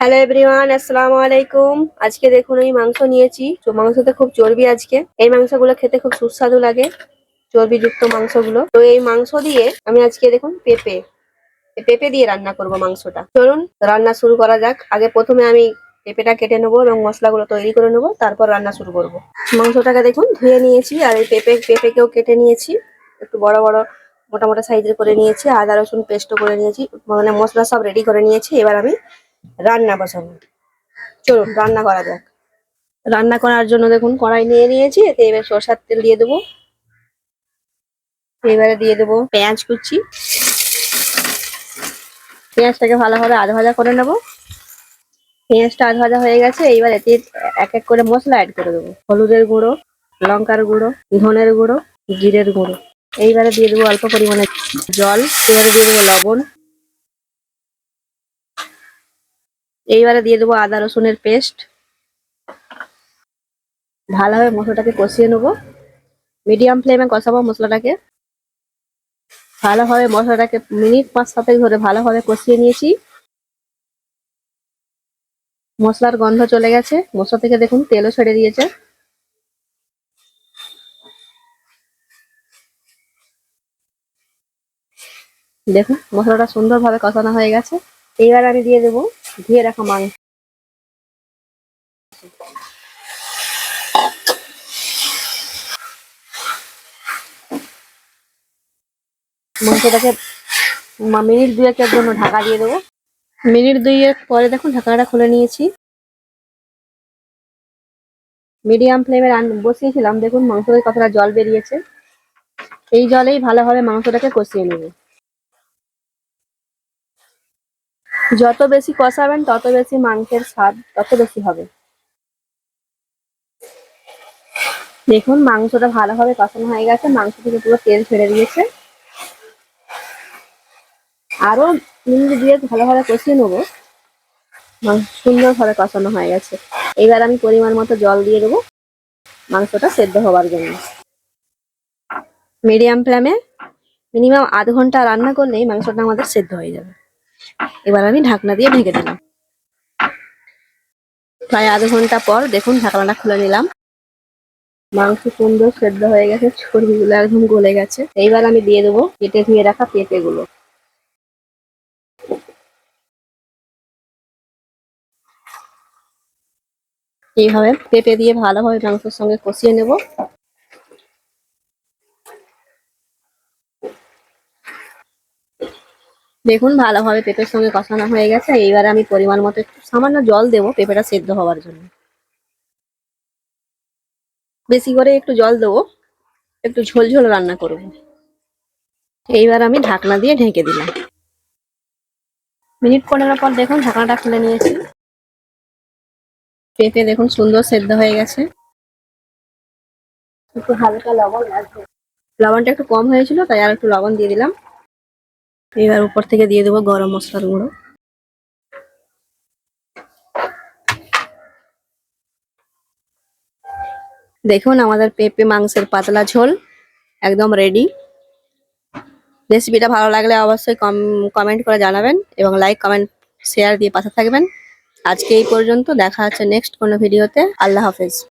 Hello everyone আসসালামু আলাইকুম আজকে দেখুন, এই মাংস নিয়েছি। তো মাংসতে খুব চর্বি আজকে। এই মাংসগুলো খেতে খুব সুস্বাদু লাগে, চর্বিযুক্ত মাংসগুলো। তো এই মাংস দিয়ে আমি আজকে দেখুন, পেঁপে। পেঁপে দিয়ে রান্না করব মাংসটা। চলুন, রান্না শুরু করা যাক। আগে প্রথমে আমি পেঁপেটা কেটে নেব এবং মশলাগুলো তৈরি করে নেব, তারপর রান্না শুরু করব। মাংসটাকে দেখুন, ধুয়ে নিয়েছি, আর এই পেঁপে, পেঁপেকেও কেটে নিয়েছি। একটু বড় বড়, মোটা মোটা সাইজের করে নিয়েছি। আদা, রসুন, পেস্টও করে নিয়েছি। মানে মশলা সব রেডি করে নিয়েছি। এবার আমি রান্না বসাবো। চলুন, রান্না করা যাক। রান্না করার জন্য দেখুন, কড়াই নিয়ে নিয়েছি, এতে এবার সরষার তেল দিয়ে দেবো। এবারে দিয়ে দেবো পেঁয়াজ কুচি। পেঁয়াজটাকে ভালোভাবে আধ ভাজা করে নেব। পেঁয়াজটা আধ ভাজা হয়ে গেছে, এইবার এতে এক এক করে মশলা অ্যাড করে দেবো। হলুদের গুঁড়ো, লঙ্কার গুঁড়ো, ধনের গুঁড়ো, জিরের গুঁড়ো। এইবারে দিয়ে দেবো অল্প পরিমাণে জল। এবারে দিয়ে দেবো লবণ। এইবারে দিয়ে দেবো আদা রসুনের পেস্ট। ভালোভাবে মশলাটাকে কষিয়ে নেব। মিডিয়াম ফ্লেমে কষাবো মশলাটাকে। ভালোভাবে মশলাটাকে মিনিট পাঁচ সাতেক ধরে ভালোভাবে কষিয়ে নিয়েছি। মশলার গন্ধ চলে গেছে। মশলা থেকে দেখুন তেলও ছেড়ে দিয়েছে। দেখুন, মশলাটা সুন্দরভাবে কষানো হয়ে গেছে। এইবার আমি দিয়ে দেবো ধুয়ে রাখা মাংস। মাংসটাকে মিনিট দুয়েকের জন্য ঢাকা দিয়ে দেবো। মিনিট দুয়েক পরে দেখুন ঢাকাটা খুলে নিয়েছি। মিডিয়াম ফ্লেমে বসিয়েছিলাম। দেখুন মাংস থেকে কতটা জল বেরিয়েছে। এই জলেই ভালোভাবে মাংসটাকে কষিয়ে নেব। যত বেশি কষাবেন, তত বেশি মাংসের স্বাদ তত বেশি হবে। দেখুন, মাংসটা ভালোভাবে কষানো হয়ে গেছে। মাংস থেকে পুরো তেল ছেড়ে দিয়েছে। আরও মিনিট দিয়ে ভালোভাবে কষিয়ে নেব। মাংস সুন্দরভাবে কষানো হয়ে গেছে। এবার আমি পরিমাণ মতো জল দিয়ে দেবো মাংসটা সেদ্ধ হওয়ার জন্য। মিডিয়াম ফ্লেমে মিনিমাম আধ ঘণ্টা রান্না করলেই মাংসটা আমাদের সেদ্ধ হয়ে যাবে। এবার আমি ঢাকনা দিয়ে ঢেকে দিলাম। প্রায় আধ ঘণ্টা পর দেখুন ঢাকনাটা খুলে নিলাম। মাংস সুন্দর সেদ্ধ হয়ে গেছে চর্বিগুলো একদম গলে গেছে। এইবার আমি দিয়ে দেবো কেটে ধুয়ে রাখা পেঁপে গুলো এইভাবে পেঁপে দিয়ে ভালোভাবে মাংসের সঙ্গে কষিয়ে নেব। দেখুন, ভালোভাবে পেঁপের সঙ্গে কষানো হয়ে গেছে। এইবার আমি পরিমাণ মতো একটু সামান্য জল দেবো পেঁপেটা সেদ্ধ হওয়ার জন্য। বেশি করে একটু জল দেবো, একটু ঝোল ঝোল রান্না করব। এইবার আমি ঢাকনা দিয়ে ঢেকে দিলাম। মিনিট পনেরো পর দেখুন, ঢাকনাটা খুলে নিয়েছি। পেঁপে দেখুন, সুন্দর সেদ্ধ হয়ে গেছে। একটু হালকা লবণ লাগবে লবণটা একটু কম হয়েছিল, তাই আর একটু লবণ দিয়ে দিলাম। এবার উপর থেকে দিয়ে দেবো গরম মশলার গুঁড়ো। দেখুন আমাদের পেঁপে মাংসের পাতলা ঝোল একদম রেডি রেসিপিটা ভালো লাগলে অবশ্যই কম কমেন্ট করে জানাবেন এবং লাইক কমেন্ট শেয়ার দিয়ে পাশে থাকবেন। আজকে এই পর্যন্ত, দেখা হচ্ছে নেক্সট কোনো ভিডিওতে আল্লাহ হাফেজ।